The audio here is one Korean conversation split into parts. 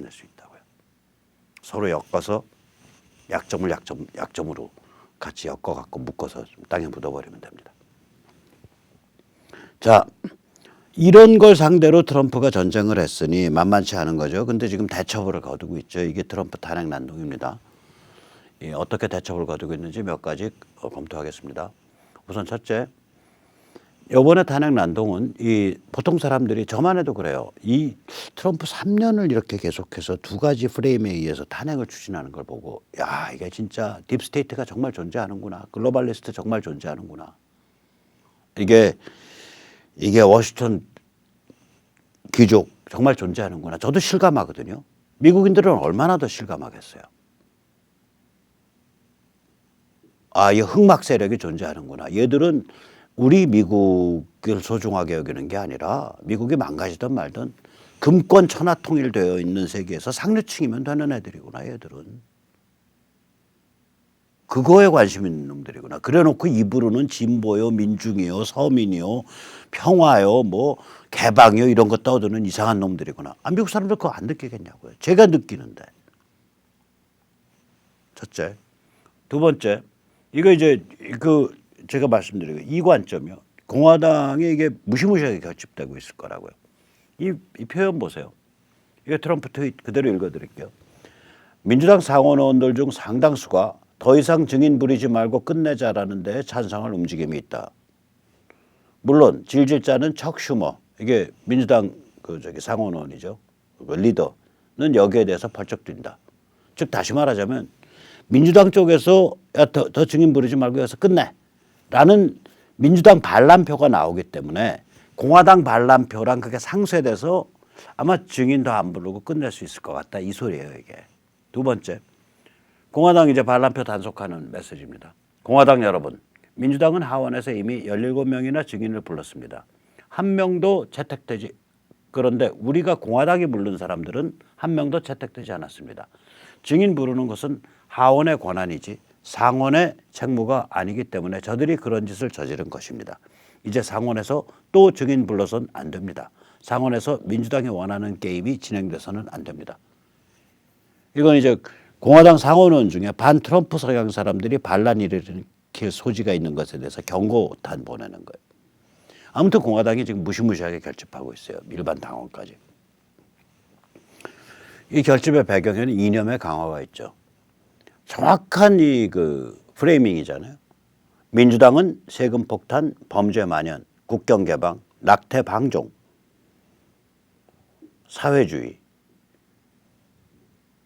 낼수 있다고요. 서로 엮어서 약점을 약점 약점으로 같이 엮어 갖고 묶어서 좀 땅에 묻어버리면 됩니다. 자, 이런 걸 상대로 트럼프가 전쟁을 했으니 만만치 않은 거죠. 근데 지금 대처벌을 거두고 있죠. 이게 트럼프 탄핵 난동입니다. 예, 어떻게 대처벌을 거두고 있는지 몇 가지 어, 검토하겠습니다. 우선 첫째, 이번에 탄핵 난동은 이 보통 사람들이 저만 해도 그래요. 이 트럼프 3년을 이렇게 계속해서 두 가지 프레임에 의해서 탄핵을 추진하는 걸 보고 야 이게 진짜 딥스테이트가 정말 존재하는구나. 글로벌리스트 정말 존재하는구나. 이게 이게 워싱턴 귀족 정말 존재하는구나. 저도 실감하거든요. 미국인들은 얼마나 더 실감하겠어요. 아, 이 흑막 세력이 존재하는구나. 얘들은 우리 미국을 소중하게 여기는 게 아니라 미국이 망가지든 말든 금권 천하 통일되어 있는 세계에서 상류층이면 되는 애들이구나, 얘들은. 그거에 관심 있는 놈들이구나. 그래 놓고 입으로는 진보요, 민중이요, 서민이요, 평화요, 뭐 개방이요 이런 거 떠드는 이상한 놈들이구나. 아, 미국 사람들 그거 안 느끼겠냐고요. 제가 느끼는데. 첫째. 두 번째. 이거 이제 그 제가 말씀드리고 이 관점이요. 공화당에 이게 무시무시하게 결집되고 있을 거라고요. 이, 이 표현 보세요. 이게 트럼프 트윗 그대로 읽어드릴게요. 민주당 상원의원들 중 상당수가 더 이상 증인 부리지 말고 끝내자라는 데 찬성할 움직임이 있다. 물론 질질 짜는 척 슈머 이게 민주당 그 저기 상원의원이죠. 그 리더는 여기에 대해서 펄쩍 뛴다. 즉 다시 말하자면 민주당 쪽에서 야, 더, 더 증인 부리지 말고 여기서 끝내 라는 민주당 반란표가 나오기 때문에 공화당 반란표랑 그게 상쇄돼서 아마 증인도 안 부르고 끝낼 수 있을 것 같다. 이 소리예요 이게. 두 번째. 공화당 이제 반란표 단속하는 메시지입니다. 공화당 여러분 민주당은 하원에서 이미 17명이나 증인을 불렀습니다. 한 명도 채택되지 그런데 우리가 공화당이 부른 사람들은 한 명도 채택되지 않았습니다. 증인 부르는 것은 하원의 권한이지 상원의 책무가 아니기 때문에 저들이 그런 짓을 저지른 것입니다. 이제 상원에서 또 증인 불러선 안 됩니다. 상원에서 민주당이 원하는 게임이 진행돼서는 안 됩니다. 이건 이제 공화당 상원의원 중에 반 트럼프 성향 사람들이 반란 일으킬 소지가 있는 것에 대해서 경고탄 보내는 거예요. 아무튼 공화당이 지금 무시무시하게 결집하고 있어요. 일반 당원까지. 이 결집의 배경에는 이념의 강화가 있죠. 정확한 이 그 프레이밍이잖아요. 민주당은 세금 폭탄, 범죄 만연, 국경 개방, 낙태 방종, 사회주의,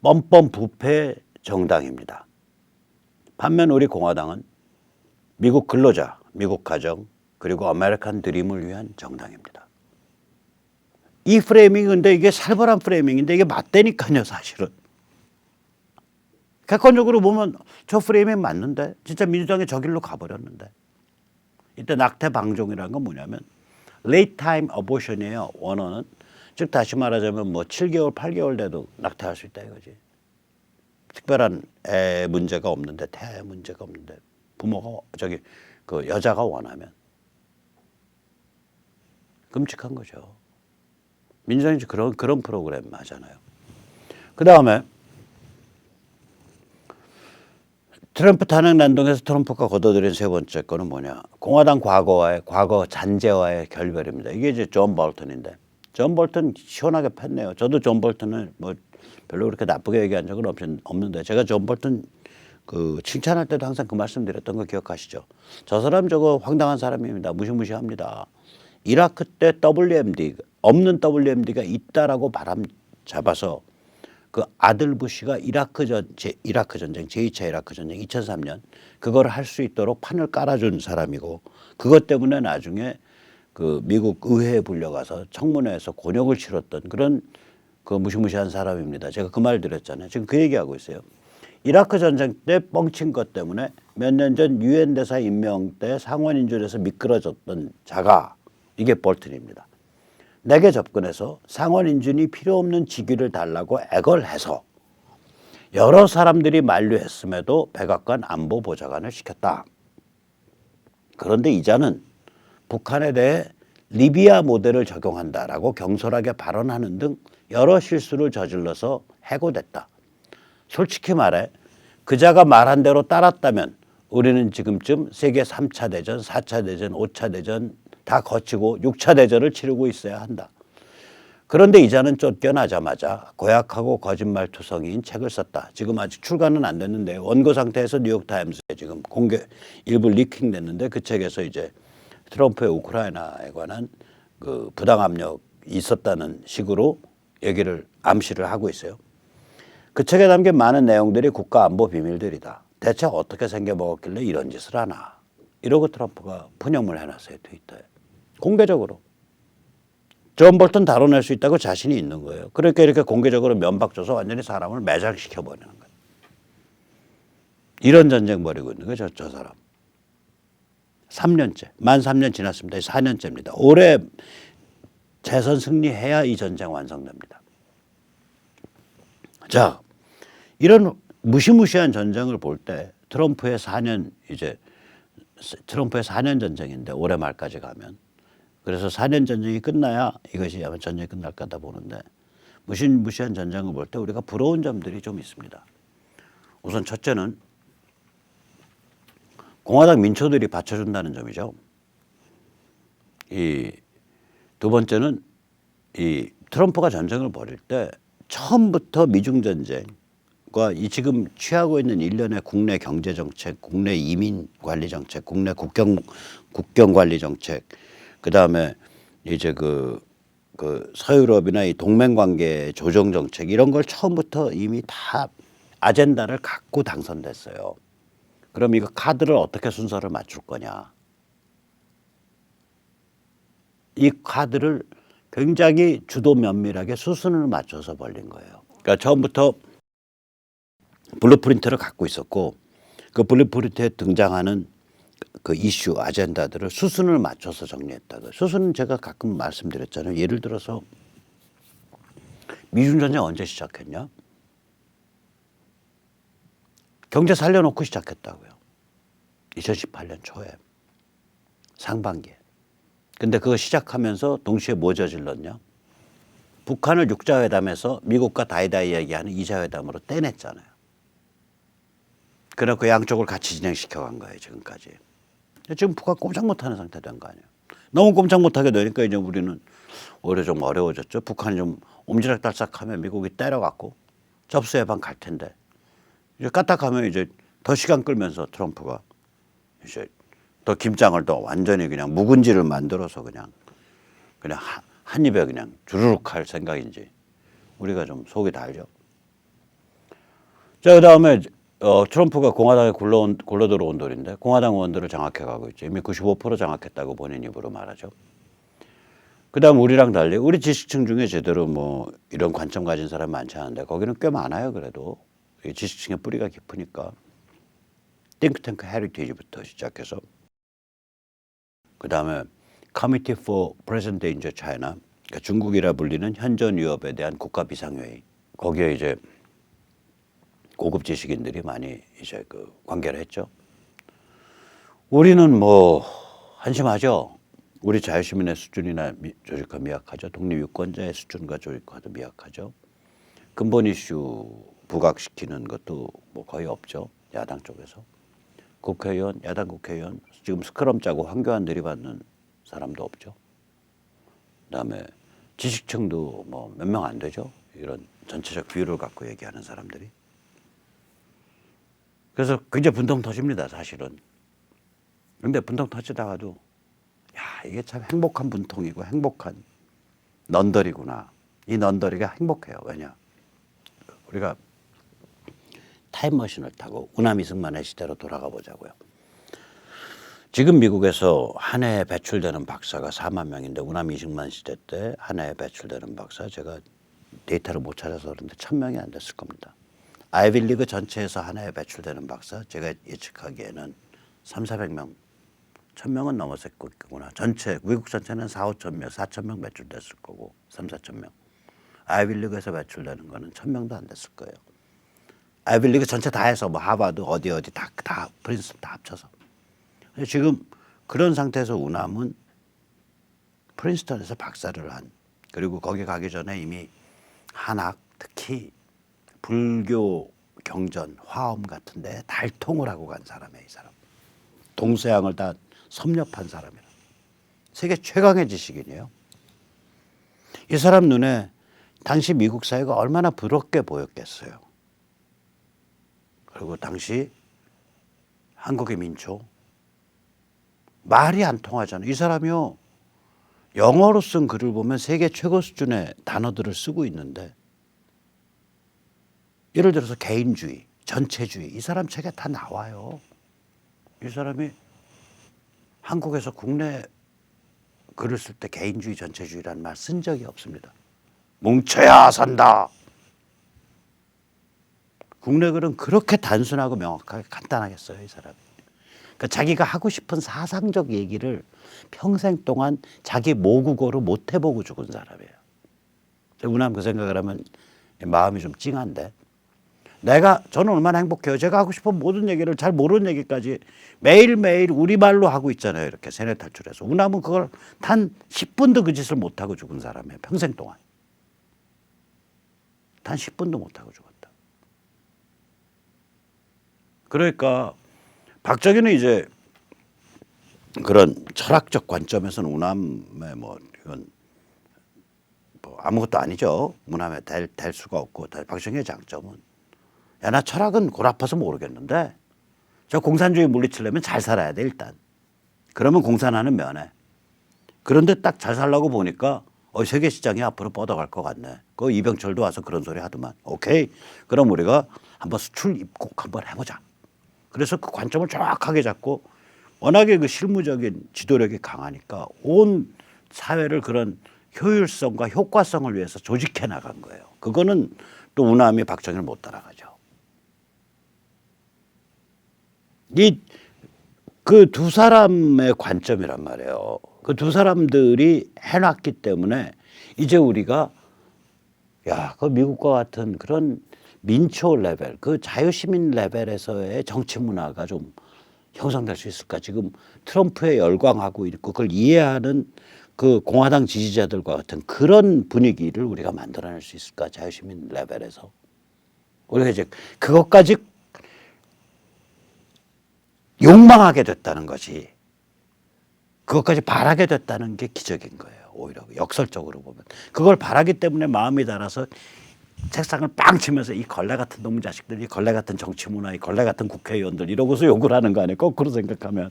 뻔뻔 부패 정당입니다. 반면 우리 공화당은 미국 근로자, 미국 가정, 그리고 아메리칸 드림을 위한 정당입니다. 이 프레이밍 근데 이게 살벌한 프레이밍인데 이게 맞다니까요, 사실은. 객관적으로 보면 저 프레임이 맞는데 진짜 민주당이 저 길로 가버렸는데. 이때 낙태 방종이라는 건 뭐냐면 late time abortion이에요 원어는. 즉 다시 말하자면 뭐 7개월 8개월 돼도 낙태할 수 있다 이거지. 특별한 애 문제가 없는데 태 문제가 없는데 부모가 저기 그 여자가 원하면. 끔찍한 거죠. 민주당이 그런 그런 프로그램 하잖아요. 그 다음에 트럼프 탄핵 난동에서 트럼프가 거둬들인 세 번째 거는 뭐냐? 공화당 과거와의 과거 잔재와의 결별입니다. 이게 이제 존 볼턴인데 존 볼턴 시원하게 팼네요. 저도 존 볼턴을 뭐 별로 그렇게 나쁘게 얘기한 적은 없, 없는데 제가 존 볼턴 그 칭찬할 때도 항상 그 말씀 드렸던 거 기억하시죠? 저 사람 저거 황당한 사람입니다. 무시무시합니다. 이라크 때 WMD 없는 WMD가 있다라고 바람 잡아서 그 아들 부시가 이라크 전 제, 이라크 전쟁 제2차 이라크 전쟁 2003년 그걸 할 수 있도록 판을 깔아준 사람이고 그것 때문에 나중에 그 미국 의회에 불려가서 청문회에서 곤욕을 치렀던 그런 그 무시무시한 사람입니다. 제가 그 말 드렸잖아요. 지금 그 얘기하고 있어요. 이라크 전쟁 때 뻥친 것 때문에 몇 년 전 유엔 대사 임명 때 상원 인준에서 미끄러졌던 자가 이게 볼튼입니다. 내게 접근해서 상원 인준이 필요 없는 직위를 달라고 애걸해서 여러 사람들이 만류했음에도 백악관 안보 보좌관을 시켰다. 그런데 이자는 북한에 대해 리비아 모델을 적용한다라고 경솔하게 발언하는 등 여러 실수를 저질러서 해고됐다. 솔직히 말해 그자가 말한 대로 따랐다면 우리는 지금쯤 세계 3차 대전, 4차 대전, 5차 대전 다 거치고 6차 대전을 치르고 있어야 한다. 그런데 이자는 쫓겨나자마자 고약하고 거짓말투성이인 책을 썼다. 지금 아직 출간은 안 됐는데 원고 상태에서 뉴욕타임스에 지금 공개 일부 리킹 됐는데 그 책에서 이제 트럼프의 우크라이나에 관한 그 부당 압력이 있었다는 식으로 얘기를 암시를 하고 있어요. 그 책에 담긴 많은 내용들이 국가 안보 비밀들이다. 대체 어떻게 생겨 먹었길래 이런 짓을 하나. 이러고 트럼프가 푸념을 해놨어요 트위터에. 공개적으로. 존 볼턴 다뤄낼 수 있다고 자신이 있는 거예요. 그러니까 이렇게 공개적으로 면박 줘서 완전히 사람을 매장시켜 버리는 거예요. 이런 전쟁 벌이고 있는 거죠, 저 사람. 3년째, 만 3년 지났습니다. 4년째입니다. 올해 재선 승리해야 이 전쟁 완성됩니다. 자, 이런 무시무시한 전쟁을 볼 때 트럼프의 4년 이제 트럼프의 4년 전쟁인데 올해 말까지 가면 그래서 4년 전쟁이 끝나야 이것이 아마 전쟁이 끝날 거다 보는데 무시무시한 전쟁을 볼 때 우리가 부러운 점들이 좀 있습니다. 우선 첫째는 공화당 민초들이 받쳐준다는 점이죠. 이 두 번째는 이 트럼프가 전쟁을 벌일 때 처음부터 미중 전쟁과 이 지금 취하고 있는 일련의 국내 경제 정책, 국내 이민 관리 정책, 국내 국경 국경 관리 정책, 그 다음에 이제 그, 그 서유럽이나 이 동맹 관계 조정 정책 이런 걸 처음부터 이미 다 아젠다를 갖고 당선됐어요. 그럼 이거 카드를 어떻게 순서를 맞출 거냐? 이 카드를 굉장히 주도 면밀하게 수순을 맞춰서 벌린 거예요. 그러니까 처음부터 블루프린트를 갖고 있었고 그 블루프린트에 등장하는 그 이슈 아젠다들을 수순을 맞춰서 정리했다고. 수순은 제가 가끔 말씀드렸잖아요. 예를 들어서 미중 전쟁 언제 시작했냐? 경제 살려놓고 시작했다고요. 2018년 초에 상반기에. 근데 그거 시작하면서 동시에 뭐 저질렀냐? 북한을 육자회담에서 미국과 다이다이 얘기하는 이자회담으로 떼냈잖아요. 그래놓고 양쪽을 같이 진행시켜 간 거예요, 지금까지. 지금 북한 꼼짝 못하는 상태 된 거 아니에요. 너무 꼼짝 못하게 되니까 이제 우리는 오히려 좀 어려워졌죠. 북한이 좀 옴지락달싹하면 미국이 때려갖고 접수 해방 갈 텐데 이제 까딱하면 이제 더 시간 끌면서 트럼프가 이제 더 김장을 더 완전히 그냥 묵은지를 만들어서 그냥 그냥 한, 한 입에 그냥 주르륵 할 생각인지 우리가 좀 속이 달죠. 자, 그 다음에 어, 트럼프가 공화당에 굴러온, 굴러 들어온 돌인데 공화당 의원들을 장악해 가고 있죠. 이미 95% 장악했다고 본인 입으로 말하죠. 그 다음 우리랑 달리 우리 지식층 중에 제대로 뭐 이런 관점 가진 사람 많지 않은데 거기는 꽤 많아요. 그래도 이 지식층의 뿌리가 깊으니까 띵크탱크 헤리티지부터 시작해서 그 다음에 Committee for Present Danger China 그러니까 중국이라 불리는 현전 위협에 대한 국가 비상회의 거기에 이제 고급 지식인들이 많이 이제 그 관계를 했죠. 우리는 뭐 한심하죠. 우리 자유시민의 수준이나 미, 조직화 미약하죠. 독립유권자의 수준과 조직화도 미약하죠. 근본 이슈 부각시키는 것도 뭐 거의 없죠. 야당 쪽에서. 국회의원, 야당 국회의원 지금 스크럼 짜고 황교안 들이받는 사람도 없죠. 그다음에 지식층도 뭐 몇 명 안 되죠. 이런 전체적 비율을 갖고 얘기하는 사람들이. 그래서 굉장히 분통 터집니다, 사실은. 근데 분통 터지다가도 야, 이게 참 행복한 분통이고 행복한 넌더리구나. 이 넌더리가 행복해요. 왜냐? 우리가 타임머신을 타고 우나미승만의 시대로 돌아가 보자고요. 지금 미국에서 한 해에 배출되는 박사가 4만 명인데 우나미승만 시대 때 한 해에 배출되는 박사 제가 데이터를 못 찾아서 그런데 천 명이 안 됐을 겁니다. 아이빌리그 전체에서 한 해에 배출되는 박사 제가 예측하기에는 3, 400명, 1000명은 넘었을 거구나. 전체 미국 전체는 4, 5천 명, 4천 명 배출됐을 거고 3, 4천 명. 아이빌리그에서 배출되는 거는 1000명도 안 됐을 거예요. 아이빌리그 전체 다 해서 뭐 하버드 어디 어디 다 다 프린스턴 다 합쳐서 지금 그런 상태에서 우남은 프린스턴에서 박사를 한 그리고 거기 가기 전에 이미 한학 특히 불교 경전 화엄 같은데 달통을 하고 간 사람이에요 이 사람. 동서양을 다 섭렵한 사람이라. 세계 최강의 지식인이에요. 이 사람 눈에 당시 미국 사회가 얼마나 부럽게 보였겠어요. 그리고 당시 한국의 민초. 말이 안 통하잖아요. 이 사람이요. 영어로 쓴 글을 보면 세계 최고 수준의 단어들을 쓰고 있는데 예를 들어서 개인주의, 전체주의 이 사람 책에 다 나와요. 이 사람이 한국에서 국내 글을 쓸 때 개인주의, 전체주의라는 말 쓴 적이 없습니다. 뭉쳐야 산다. 국내 글은 그렇게 단순하고 명확하게 간단하게 써요, 이 사람이. 그러니까 자기가 하고 싶은 사상적 얘기를 평생 동안 자기 모국어로 못 해보고 죽은 사람이에요. 우남 그 생각을 하면 마음이 좀 찡한데 내가 저는 얼마나 행복해요. 제가 하고 싶은 모든 얘기를 잘 모르는 얘기까지 매일매일 우리말로 하고 있잖아요. 이렇게 세뇌 탈출해서. 우남은 그걸 단 10분도 그 짓을 못하고 죽은 사람이에요. 평생 동안. 단 10분도 못하고 죽었다. 그러니까 박정희는 이제 그런 철학적 관점에서는 우남의 뭐 이건 뭐 아무것도 아니죠. 우남에 될, 될 수가 없고 박정희의 장점은 야 나 철학은 골 아파서 모르겠는데 저 공산주의 물리치려면 잘 살아야 돼 일단. 그러면 공산화는 면해. 그런데 딱 잘 살라고 보니까 어, 세계 시장이 앞으로 뻗어갈 것 같네. 그 이병철도 와서 그런 소리 하더만. 오케이. 그럼 우리가 한번 수출 입국 한번 해보자. 그래서 그 관점을 정확하게 잡고 워낙에 그 실무적인 지도력이 강하니까 온 사회를 그런 효율성과 효과성을 위해서 조직해 나간 거예요. 그거는 또 우남이 박정희를 못 따라가죠. 이 그 두 사람의 관점이란 말이에요. 그 두 사람들이 해놨기 때문에 이제 우리가 야, 그 미국과 같은 그런 민초 레벨, 그 자유시민 레벨에서의 정치 문화가 좀 형성될 수 있을까? 지금 트럼프에 열광하고 있고 그걸 이해하는 그 공화당 지지자들과 같은 그런 분위기를 우리가 만들어낼 수 있을까? 자유시민 레벨에서. 우리가 이제 그것까지 욕망하게 됐다는 것이 그것까지 바라게 됐다는 게 기적인 거예요. 오히려 역설적으로 보면 그걸 바라기 때문에 마음이 달아서 책상을 빵 치면서 이 걸레 같은 놈 자식들, 이 걸레 같은 정치 문화, 이 걸레 같은 국회의원들 이러고서 욕을 하는 거 아니에요? 거꾸로 생각하면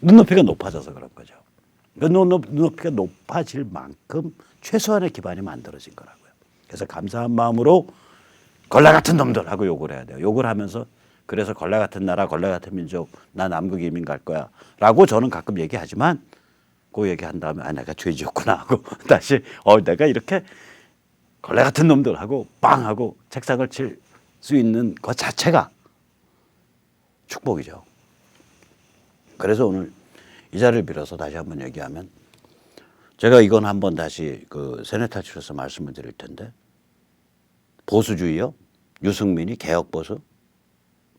눈높이가 높아져서 그런 거죠. 그 눈높, 눈높이가 높아질 만큼 최소한의 기반이 만들어진 거라고요. 그래서 감사한 마음으로 걸레 같은 놈들 하고 욕을 해야 돼요. 욕을 하면서 그래서 걸레 같은 나라, 걸레 같은 민족, 나 남극 이민 갈 거야. 라고 저는 가끔 얘기하지만 그 얘기한 다음에 아, 내가 죄 지었구나 하고 다시 어, 내가 이렇게 걸레 같은 놈들하고 빵 하고 책상을 칠 수 있는 것 자체가 축복이죠. 그래서 오늘 이 자리를 빌어서 다시 한번 얘기하면 제가 이건 한번 다시 그 세네타출에서 말씀을 드릴 텐데 보수주의요. 유승민이 개혁보수,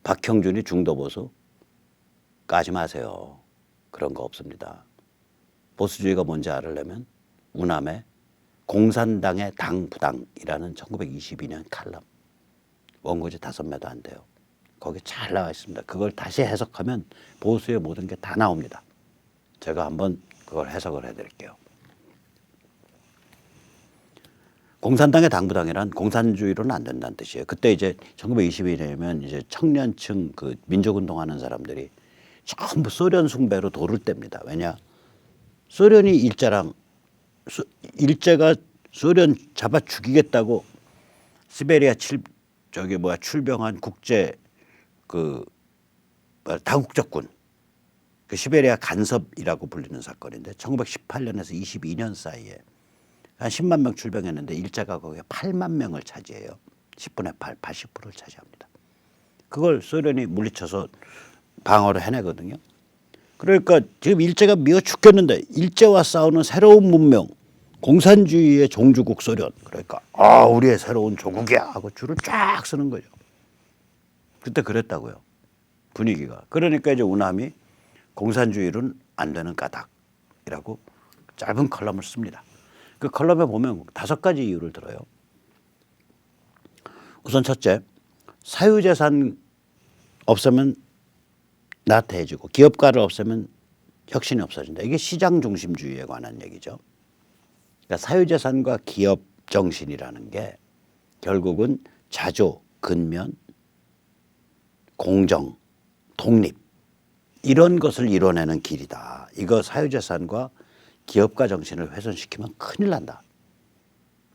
박형준이 중도 보수 까지 마세요. 그런 거 없습니다. 보수주의가 뭔지 알으려면 우남의 공산당의 당부당이라는 1922년 칼럼 원고지 다섯 매도 안 돼요. 거기 잘 나와 있습니다. 그걸 다시 해석하면 보수의 모든 게 다 나옵니다. 제가 한번 그걸 해석을 해드릴게요. 공산당의 당부당이란 공산주의로는 안 된다는 뜻이에요. 그때 이제 1922년이면 이제 청년층 그 민족운동하는 사람들이 전부 소련 숭배로 도를 때입니다. 왜냐? 소련이 일제랑 소, 일제가 소련 잡아 죽이겠다고 시베리아 칠 저기 뭐야 출병한 국제 그 다국적군 그 시베리아 간섭이라고 불리는 사건인데 1918년에서 22년 사이에 한 10만 명 출병했는데 일제가 거기에 8만 명을 차지해요. 10분의 8, 80%를 차지합니다. 그걸 소련이 물리쳐서 방어를 해내거든요. 그러니까 지금 일제가 미워 죽겠는데 일제와 싸우는 새로운 문명 공산주의의 종주국 소련 그러니까 아 우리의 새로운 조국이야 하고 줄을 쫙 서는 거죠. 그때 그랬다고요 분위기가 그러니까 이제 우남이 공산주의로는 안 되는 까닭이라고 짧은 컬럼을 씁니다. 그 컬럼에 보면 다섯 가지 이유를 들어요. 우선 첫째, 사유재산 없으면 나태해지고 기업가를 없애면 혁신이 없어진다. 이게 시장 중심주의에 관한 얘기죠. 그러니까 사유재산과 기업 정신이라는 게 결국은 자조, 근면, 공정, 독립 이런 것을 이뤄내는 길이다. 이거 사유재산과 기업가 정신을 훼손시키면 큰일 난다.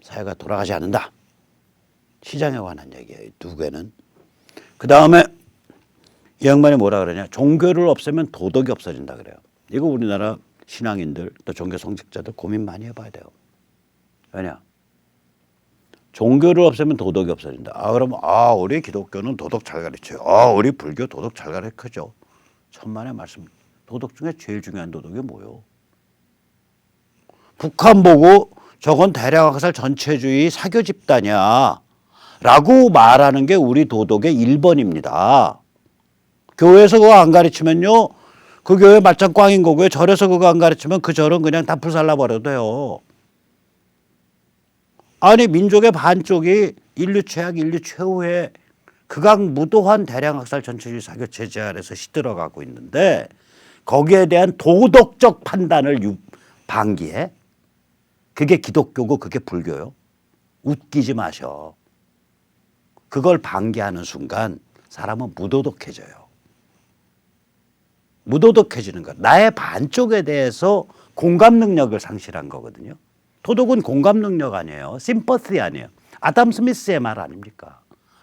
사회가 돌아가지 않는다. 시장에 관한 얘기예요. 두 개는. 그 다음에 이 양반이 뭐라 그러냐. 종교를 없애면 도덕이 없어진다 그래요. 이거 우리나라 신앙인들 또 종교 성직자들 고민 많이 해봐야 돼요. 왜냐? 종교를 없애면 도덕이 없어진다. 아 그러면 아 우리 기독교는 도덕 잘 가르쳐요. 아 우리 불교 도덕 잘 가르쳐죠. 천만의 말씀. 도덕 중에 제일 중요한 도덕이 뭐요? 북한 보고 저건 대량학살 전체주의 사교 집단이야. 라고 말하는 게 우리 도덕의 1번입니다. 교회에서 그거 안 가르치면요. 그 교회 말짱 꽝인 거고요. 절에서 그거 안 가르치면 그 절은 그냥 다 불살라 버려도 돼요. 아니 민족의 반쪽이 인류 최악, 인류 최후의 극악 무도한 대량학살 전체주의 사교 체제 아래서 시들어가고 있는데 거기에 대한 도덕적 판단을 유- 방기해? 그게 기독교고 그게 불교요. 웃기지 마셔. 그걸 방기하는 순간 사람은 무도덕해져요. 무도덕해지는 것. 나의 반쪽에 대해서 공감 능력을 상실한 거거든요. 도덕은 공감 능력 아니에요. 심퍼시 아니에요. 아담 스미스의 말 아닙니까?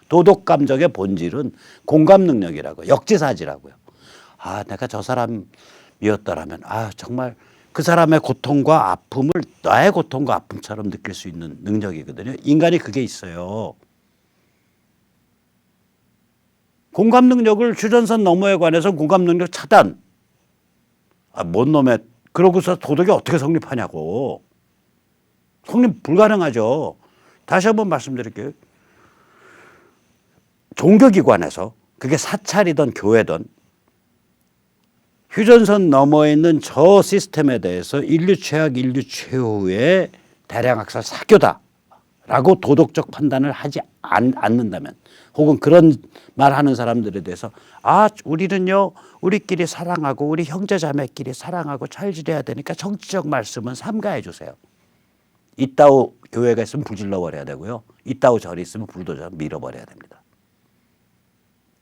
도덕 감정의 본질은 공감 능력이라고 역지사지라고요. 아, 내가 저 사람이었더라면 아, 정말 그 사람의 고통과 아픔을 나의 고통과 아픔처럼 느낄 수 있는 능력이거든요. 인간이 그게 있어요. 공감 능력을 휴전선 너머에 관해서 공감 능력 차단. 아, 뭔 놈의 그러고서 도덕이 어떻게 성립하냐고. 성립 불가능하죠. 다시 한번 말씀드릴게요. 종교기관에서 그게 사찰이든 교회든 휴전선 너머에 있는 저 시스템에 대해서 인류 최악, 인류 최후의 대량 학살 사교다라고 도덕적 판단을 하지 않, 않는다면 혹은 그런 말 하는 사람들에 대해서 아 우리는요 우리끼리 사랑하고 우리 형제 자매끼리 사랑하고 잘 지내야 되니까 정치적 말씀은 삼가해 주세요. 이따오 교회가 있으면 불질러 버려야 되고요. 이따오 절이 있으면 불도저 밀어버려야 됩니다.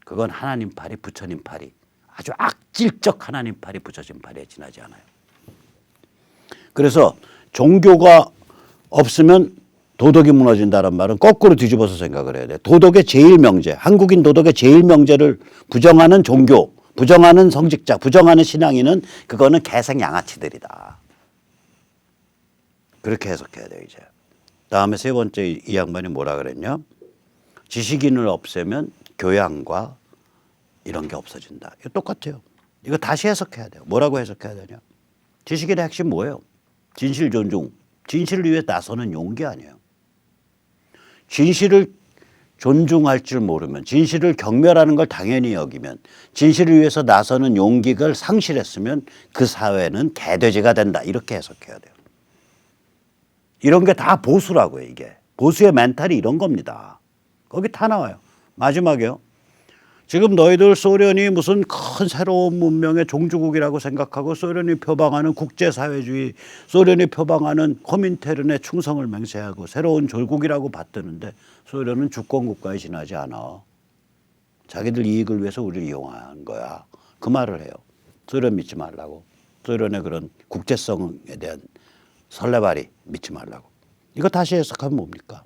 그건 하나님 팔이 부처님 팔이 아주 악질적 하나님 팔이 부처진 팔에 지나지 않아요. 그래서 종교가 없으면 도덕이 무너진다는 말은 거꾸로 뒤집어서 생각을 해야 돼. 도덕의 제일 명제, 한국인 도덕의 제일 명제를 부정하는 종교, 부정하는 성직자, 부정하는 신앙인은 그거는 개생 양아치들이다. 그렇게 해석해야 돼요, 이제. 다음에 세 번째 이 양반이 뭐라 그랬냐? 지식인을 없애면 교양과 이런 게 없어진다. 이거 똑같아요. 이거 다시 해석해야 돼요. 뭐라고 해석해야 되냐? 지식인의 핵심 뭐예요? 진실 존중. 진실을 위해 나서는 용기 아니에요. 진실을 존중할 줄 모르면, 진실을 경멸하는 걸 당연히 여기면, 진실을 위해서 나서는 용기를 상실했으면 그 사회는 개돼지가 된다. 이렇게 해석해야 돼요. 이런 게 다 보수라고요, 이게. 보수의 멘탈이 이런 겁니다. 거기 다 나와요. 마지막에요. 지금 너희들 소련이 무슨 큰 새로운 문명의 종주국이라고 생각하고 소련이 표방하는 국제사회주의, 소련이 표방하는 코민테른의 충성을 맹세하고 새로운 졸국이라고 받드는데 소련은 주권국가에 지나지 않아. 자기들 이익을 위해서 우리를 이용한 거야. 그 말을 해요. 소련 믿지 말라고. 소련의 그런 국제성에 대한 설레발이 믿지 말라고. 이거 다시 해석하면 뭡니까?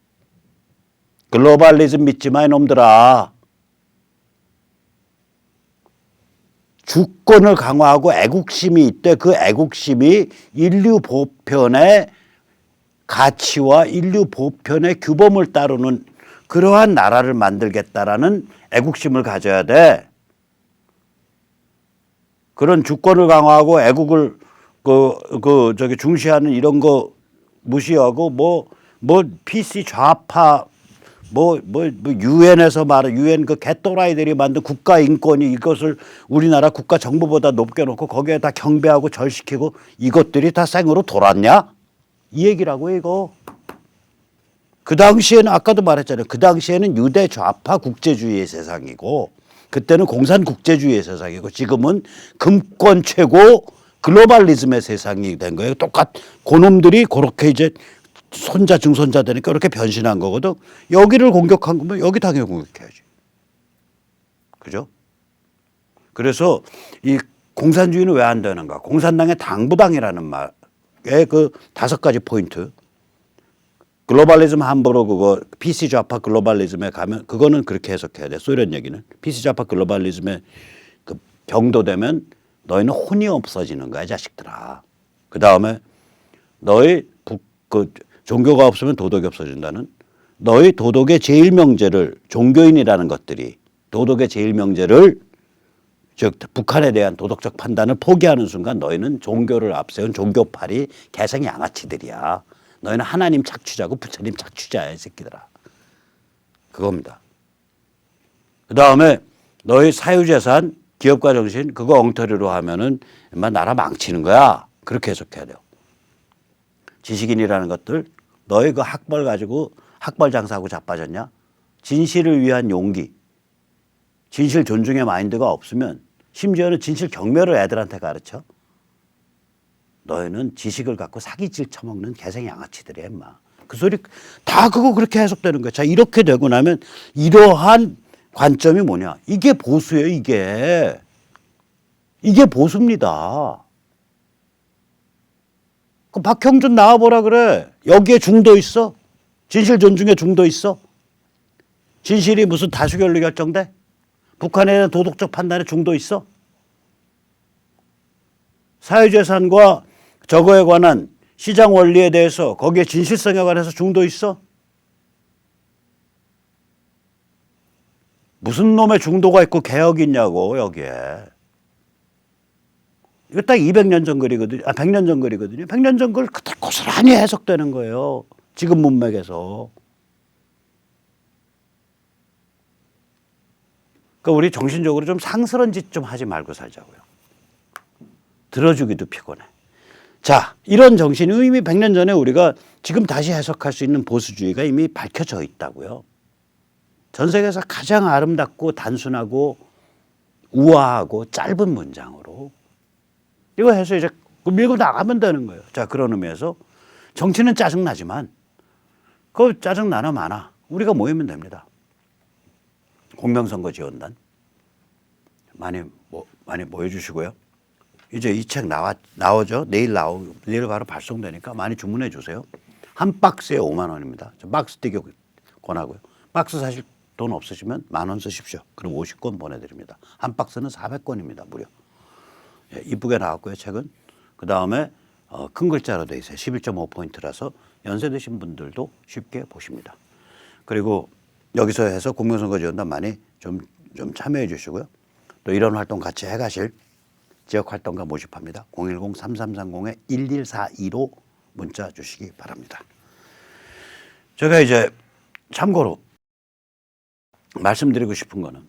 글로벌리즘 믿지 마 이놈들아. 주권을 강화하고 애국심이 있대. 그 애국심이 인류 보편의 가치와 인류 보편의 규범을 따르는 그러한 나라를 만들겠다라는 애국심을 가져야 돼. 그런 주권을 강화하고 애국을 그, 그, 저기 중시하는 이런 거 무시하고 뭐, 뭐, PC 좌파 뭐, 뭐, 뭐, 유엔에서 말해, 유엔 그 개또라이들이 만든 국가 인권이 이것을 우리나라 국가 정부보다 높게 놓고 거기에 다 경배하고 절시키고 이것들이 다 생으로 돌았냐? 이 얘기라고 이거. 그 당시에는 아까도 말했잖아요. 그 당시에는 유대 좌파 국제주의의 세상이고 그때는 공산 국제주의의 세상이고 지금은 금권 최고 글로벌리즘의 세상이 된 거예요. 똑같 고놈들이 그렇게 이제 손자 증손자 되니까 이렇게 변신한 거거든. 여기를 공격한 거면 여기 당연히 공격해야지. 그죠? 그래서 이 공산주의는 왜 안 되는가? 공산당의 당부당이라는 말의 그 다섯 가지 포인트. 글로벌리즘 함부로 그거 PC 좌파 글로벌리즘에 가면 그거는 그렇게 해석해야 돼. 소련 얘기는 PC 좌파 글로벌리즘에 그 병도되면 너희는 혼이 없어지는 거야, 자식들아. 그 다음에 너희 부, 그 종교가 없으면 도덕이 없어진다는 너희 도덕의 제일 명제를 종교인이라는 것들이 도덕의 제일 명제를 즉 북한에 대한 도덕적 판단을 포기하는 순간 너희는 종교를 앞세운 종교파리 개성 양아치들이야. 너희는 하나님 착취자고 부처님 착취자야 이 새끼들아. 그겁니다. 그 다음에 너희 사유재산 기업가 정신 그거 엉터리로 하면은 인마 나라 망치는 거야. 그렇게 해석해야 돼요. 지식인이라는 것들 너희 그 학벌 가지고 학벌 장사하고 자빠졌냐? 진실을 위한 용기, 진실 존중의 마인드가 없으면 심지어는 진실 경멸을 애들한테 가르쳐. 너희는 지식을 갖고 사기질 처먹는 개생 양아치들이야, 임마. 그 소리 다 그거 그렇게 해석되는 거야. 자, 이렇게 되고 나면 이러한 관점이 뭐냐? 이게 보수예요, 이게. 이게 보수입니다. 그 박형준 나와보라 그래. 여기에 중도 있어? 진실 존중에 중도 있어? 진실이 무슨 다수결로 결정돼? 북한에 대한 도덕적 판단에 중도 있어? 사회재산과 저거에 관한 시장 원리에 대해서 거기에 진실성에 관해서 중도 있어? 무슨 놈의 중도가 있고 개혁이 있냐고 여기에. 이거 딱 200년 전 글이거든요. 아, 100년 전 글이거든요. 100년 전 글 그때 고스란히 해석되는 거예요. 지금 문맥에서. 그러니까 우리 정신적으로 좀 상스러운 짓 좀 하지 말고 살자고요. 들어주기도 피곤해. 자, 이런 정신이 이미 100년 전에 우리가 지금 다시 해석할 수 있는 보수주의가 이미 밝혀져 있다고요. 전 세계에서 가장 아름답고 단순하고 우아하고 짧은 문장으로 이거 해서 이제 밀고 나가면 되는 거예요. 자, 그런 의미에서 정치는 짜증나지만 그 짜증나나 많아. 우리가 모이면 됩니다. 공명선거 지원단 많이 뭐 많이 모여주시고요. 이제 이 책 나와 나오죠. 내일 나오 내일 바로 발송되니까 많이 주문해 주세요. 한 박스에 5만 원입니다. 저 박스 띄기 권하고요. 박스 사실 돈 없으시면 만 원 쓰십시오. 그럼 50권 보내드립니다. 한 박스는 400권입니다. 무려. 예, 이쁘게 나왔고요. 책은 그 다음에 어, 큰 글자로 돼 있어요. 11.5 포인트라서 연세 드신 분들도 쉽게 보십니다. 그리고 여기서 해서 공명선거 지원단 많이 좀, 좀 참여해 주시고요. 또 이런 활동 같이 해 가실 지역 활동가 모집합니다. 010-3330-1142로 문자 주시기 바랍니다. 제가 이제 참고로 말씀드리고 싶은 거는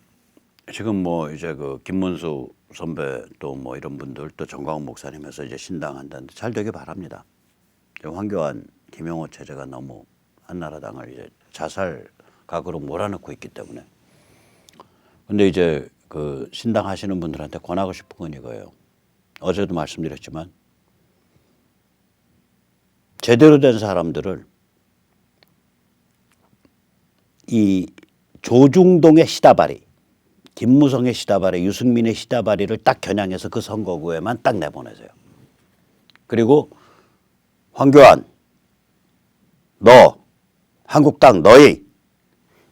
지금 뭐 이제 그 김문수 선배 또 뭐 이런 분들 또 정광훈 목사님에서 이제 신당한다는데 잘 되길 바랍니다. 황교안 김영호 체제가 너무 한나라당을 이제 자살 각으로 몰아넣고 있기 때문에 근데 이제 그 신당 하시는 분들한테 권하고 싶은 건 이거예요. 어제도 말씀드렸지만 제대로 된 사람들을 이 조중동의 시다바리, 김무성의 시다바리, 유승민의 시다바리를 딱 겨냥해서 그 선거구에만 딱 내보내세요. 그리고 황교안, 너, 한국당 너희,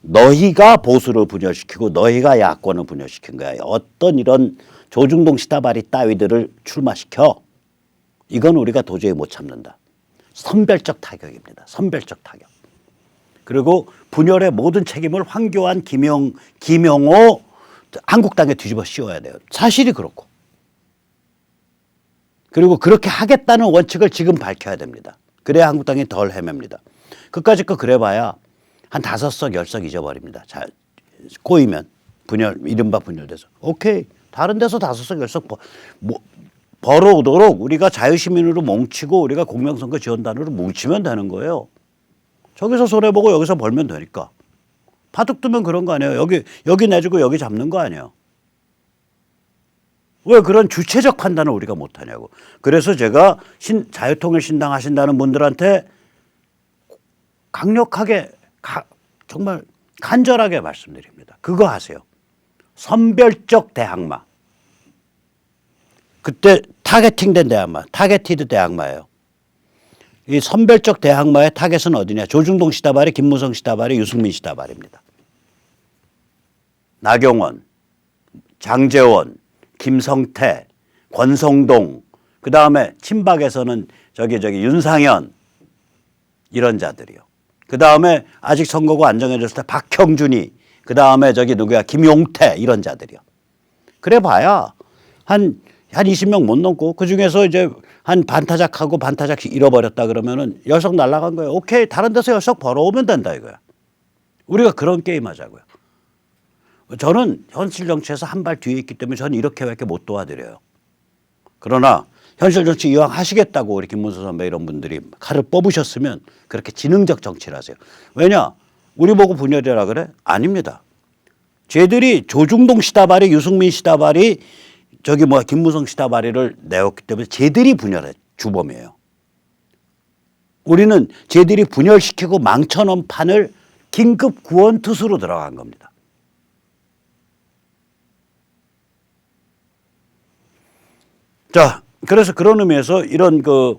너희가 보수를 분열시키고 너희가 야권을 분열시킨 거야. 어떤 이런 조중동 시다바리 따위들을 출마시켜 이건 우리가 도저히 못 참는다. 선별적 타격입니다. 선별적 타격. 그리고 분열의 모든 책임을 황교안, 김영, 김영호 한국당에 뒤집어 씌워야 돼요. 사실이 그렇고. 그리고 그렇게 하겠다는 원칙을 지금 밝혀야 됩니다. 그래야 한국당이 덜 헤맵니다. 그까짓 거 그래봐야 한 다섯 석, 열 석 잊어버립니다. 자, 꼬이면 분열, 이른바 분열돼서. 오케이. 다른 데서 다섯 석, 열석 뭐, 벌어오도록 우리가 자유시민으로 뭉치고 우리가 공명선거 지원단으로 뭉치면 되는 거예요. 저기서 손해 보고 여기서 벌면 되니까. 바둑 두면 그런 거 아니에요. 여기 여기 내주고 여기 잡는 거 아니에요. 왜 그런 주체적 판단을 우리가 못 하냐고. 그래서 제가 신, 자유통일 신당 하신다는 분들한테 강력하게 가, 정말 간절하게 말씀드립니다. 그거 하세요. 선별적 대항마. 그때 타겟팅된 대항마, 타겟티드 대항마예요. 이 선별적 대항마의 타겟은 어디냐? 조중동 시다발이, 김무성 시다발이, 유승민 시다발입니다. 나경원, 장재원, 김성태, 권성동, 그 다음에 친박에서는 저기 저기 윤상현 이런 자들이요. 그 다음에 아직 선거가 안 정해졌을 때 박형준이, 그 다음에 저기 누구야 김용태 이런 자들이요. 그래 봐야 한, 한 20명 못 넘고 그 중에서 이제 한 반타작하고 반타작 잃어버렸다 그러면은 열석 날라간 거예요. 오케이. 다른 데서 열석 벌어오면 된다 이거야. 우리가 그런 게임 하자고요. 저는 현실 정치에서 한 발 뒤에 있기 때문에 저는 이렇게 밖에 못 도와드려요. 그러나 현실 정치 이왕 하시겠다고 우리 김문수 선배 이런 분들이 칼을 뽑으셨으면 그렇게 지능적 정치를 하세요. 왜냐? 우리 보고 분열이라 그래? 아닙니다. 쟤들이 조중동 시다발이 유승민 시다발이 저기 뭐 김무성 시다발이를 내었기 때문에 쟤들이 분열의 주범이에요. 우리는 쟤들이 분열시키고 망쳐놓은 판을 긴급 구원 투수로 들어간 겁니다. 자, 그래서 그런 의미에서 이런 그,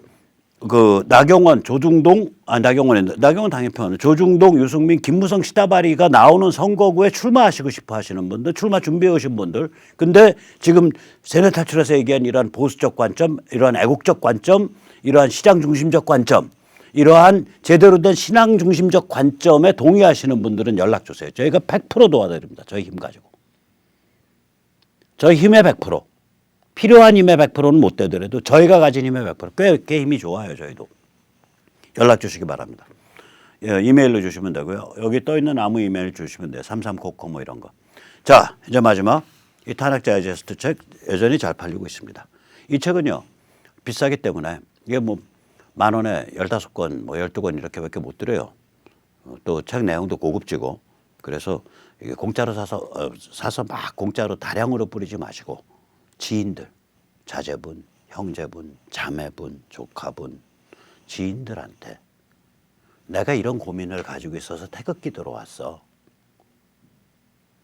그 나경원, 조중동, 아, 나경원이 나경원 당연편, 조중동, 유승민, 김무성, 시다바리가 나오는 선거구에 출마하시고 싶어 하시는 분들, 출마 준비해 오신 분들, 근데 지금 세뇌 탈출에서 얘기한 이러한 보수적 관점, 이러한 애국적 관점, 이러한 시장 중심적 관점, 이러한 제대로 된 신앙 중심적 관점에 동의하시는 분들은 연락 주세요. 저희가 100% 도와드립니다. 저희 힘 가지고. 저희 힘의 100%. 필요한 힘의 100%는 못 되더라도 저희가 가진 힘의 100%. 꽤, 꽤 힘이 좋아요, 저희도. 연락 주시기 바랍니다. 예, 이메일로 주시면 되고요. 여기 떠 있는 아무 이메일 주시면 돼요. 33코코 뭐 이런 거. 자, 이제 마지막. 이 탄핵자 다이제스트 책 여전히 잘 팔리고 있습니다. 이 책은요, 비싸기 때문에 이게 뭐 만 원에 15권, 뭐 12권 이렇게밖에 못 드려요. 어, 또책 내용도 고급지고 그래서 공짜로 사서 어, 사서 막 공짜로 다량으로 뿌리지 마시고 지인들, 자제분, 형제분, 자매분, 조카분, 지인들한테 내가 이런 고민을 가지고 있어서 태극기 들어왔어.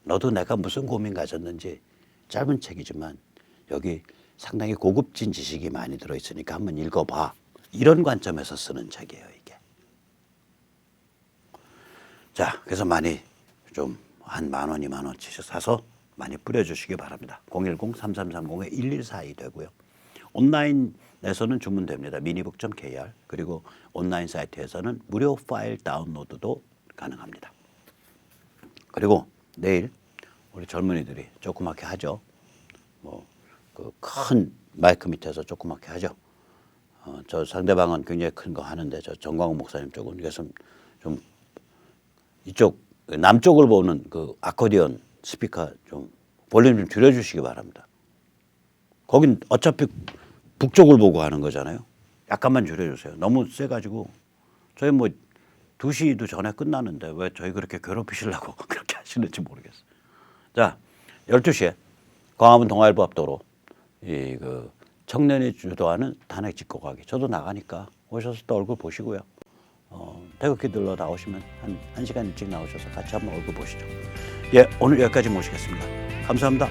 너도 내가 무슨 고민 가졌는지 짧은 책이지만 여기 상당히 고급진 지식이 많이 들어있으니까 한번 읽어봐. 이런 관점에서 쓰는 책이에요, 이게. 자, 그래서 많이 좀 한 만 원, 이만 원씩 사서 많이 뿌려주시기 바랍니다. 010-3330-1142 되고요. 온라인에서는 주문됩니다. 미니북.kr 그리고 온라인 사이트에서는 무료 파일 다운로드도 가능합니다. 그리고 내일 우리 젊은이들이 조그맣게 하죠. 뭐 그 큰 마이크 밑에서 조그맣게 하죠. 어, 저 상대방은 굉장히 큰 거 하는데 저 정광훈 목사님 쪽은 그래서 좀 이쪽 남쪽을 보는 그 아코디언 스피커 좀 볼륨 좀 줄여주시기 바랍니다. 거긴 어차피 북쪽을 보고 하는 거잖아요. 약간만 줄여주세요. 너무 세가지고 저희 뭐 2시도 전에 끝나는데 왜 저희 그렇게 괴롭히시려고 그렇게 하시는지 모르겠어요. 자, 12시에 광화문 동아일보 앞도로 이 그 청년이 주도하는 탄핵 집고 가기. 저도 나가니까 오셔서 또 얼굴 보시고요. 어, 태극기 들러 나오시면 한, 한 시간 일찍 나오셔서 같이 한번 얼굴 보시죠. 예, 오늘 여기까지 모시겠습니다. 감사합니다.